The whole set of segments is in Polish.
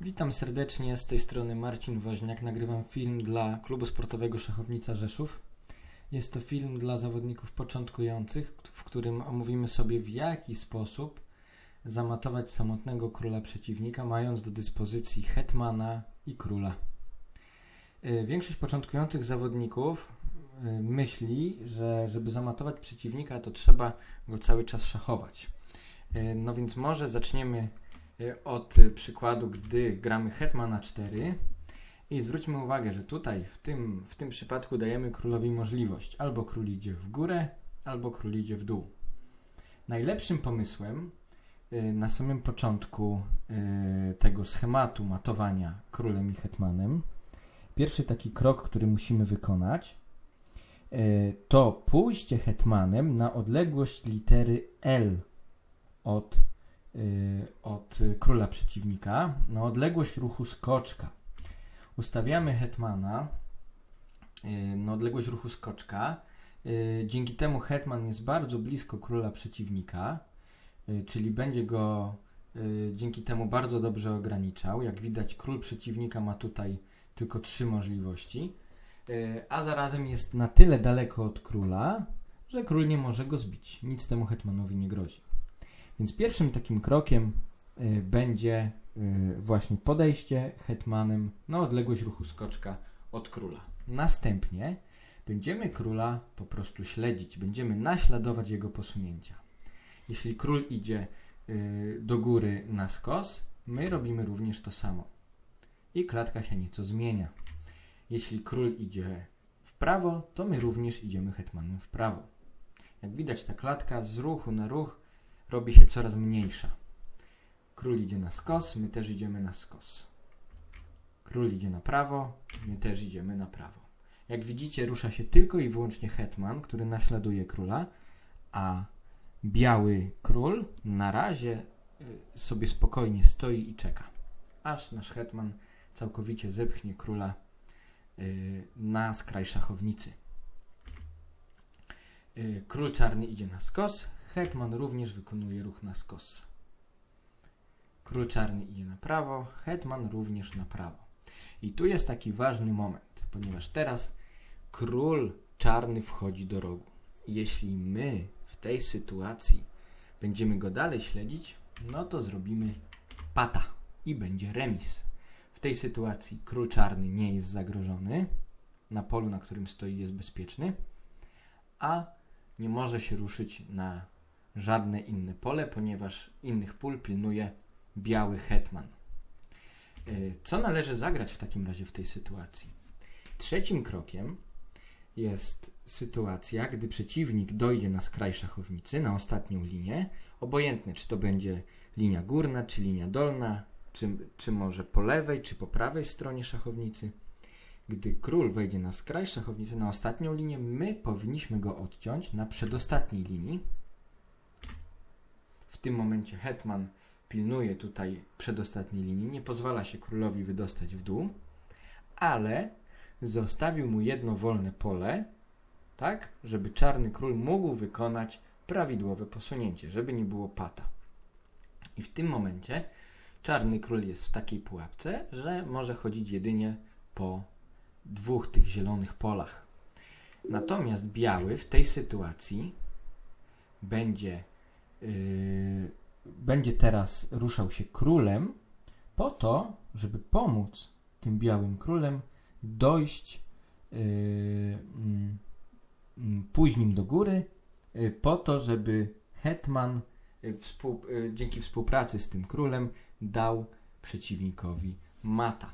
Witam serdecznie, z tej strony Marcin Woźniak. Nagrywam film dla klubu sportowego Szachownica Rzeszów. Jest to film dla zawodników początkujących, w którym omówimy sobie w jaki sposób zamatować samotnego króla przeciwnika, mając do dyspozycji hetmana i króla. Y, Większość początkujących zawodników y, myśli, że żeby zamatować przeciwnika, to trzeba go cały czas szachować. Y, No więc może zaczniemy od y, przykładu, gdy gramy hetmana 4 i zwróćmy uwagę, że tutaj w tym, w tym przypadku dajemy królowi możliwość albo król idzie w górę, albo król idzie w dół. Najlepszym pomysłem y, na samym początku y, tego schematu matowania królem i hetmanem, pierwszy taki krok, który musimy wykonać, to pójście hetmanem na odległość litery L od, od y, króla przeciwnika, na odległość ruchu skoczka. Ustawiamy hetmana y, na odległość ruchu skoczka. Y, Dzięki temu hetman jest bardzo blisko króla przeciwnika, czyli będzie go dzięki temu bardzo dobrze ograniczał. Jak widać, król przeciwnika ma tutaj tylko trzy możliwości, a zarazem jest na tyle daleko od króla, że król nie może go zbić. Nic temu hetmanowi nie grozi. Więc pierwszym takim krokiem y, będzie y, właśnie podejście hetmanem na odległość ruchu skoczka od króla. Następnie będziemy króla po prostu śledzić, będziemy naśladować jego posunięcia. Jeśli król idzie y, do góry na skos, my robimy również to samo. I klatka się nieco zmienia. Jeśli król idzie w prawo, to my również idziemy hetmanem w prawo. Jak widać, ta klatka z ruchu na ruch robi się coraz mniejsza. Król idzie na skos, my też idziemy na skos. Król idzie na prawo, my też idziemy na prawo. Jak widzicie, rusza się tylko i wyłącznie hetman, który naśladuje króla, a biały król na razie y, sobie spokojnie stoi i czeka, aż nasz hetman całkowicie zepchnie króla y, na skraj szachownicy. Y, Król czarny idzie na skos, hetman również wykonuje ruch na skos. Król czarny idzie na prawo, hetman również na prawo. I tu jest taki ważny moment, ponieważ teraz król czarny wchodzi do rogu. Jeśli my w tej sytuacji będziemy go dalej śledzić, no to zrobimy pata i będzie remis. W tej sytuacji król czarny nie jest zagrożony, na polu, na którym stoi, jest bezpieczny, a nie może się ruszyć na żadne inne pole, ponieważ innych pól pilnuje biały hetman. Y, Co należy zagrać w takim razie w tej sytuacji? Trzecim krokiem jest sytuacja, gdy przeciwnik dojdzie na skraj szachownicy, na ostatnią linię, obojętne czy to będzie linia górna, czy linia dolna, czy, czy może po lewej, czy po prawej stronie szachownicy. Gdy król wejdzie na skraj szachownicy, na ostatnią linię, my powinniśmy go odciąć na przedostatniej linii. W tym momencie hetman pilnuje tutaj przedostatniej linii, nie pozwala się królowi wydostać w dół, ale zostawił mu jedno wolne pole, tak, żeby czarny król mógł wykonać prawidłowe posunięcie, żeby nie było pata. I w tym momencie czarny król jest w takiej pułapce, że może chodzić jedynie po dwóch tych zielonych polach. Natomiast biały w tej sytuacji będzie, będzie teraz ruszał się królem po to, żeby pomóc tym białym królem dojść yy, mm, mm, późnim do góry, yy, po to, żeby hetman współ, dzięki współpracy z tym królem dał przeciwnikowi mata.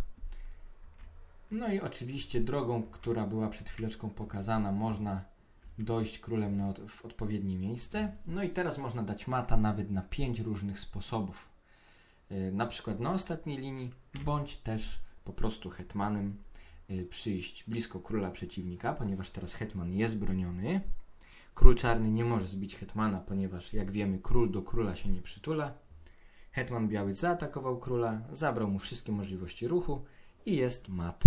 No i oczywiście drogą, która była przed chwileczką pokazana, można dojść królem na w odpowiednie miejsce. No i teraz można dać mata nawet na pięć różnych sposobów. Yy, na przykład na ostatniej linii, bądź też po prostu hetmanem y, przyjść blisko króla przeciwnika, ponieważ teraz hetman jest broniony. Król czarny nie może zbić hetmana, ponieważ jak wiemy król do króla się nie przytula. Hetman biały zaatakował króla, zabrał mu wszystkie możliwości ruchu i jest mat.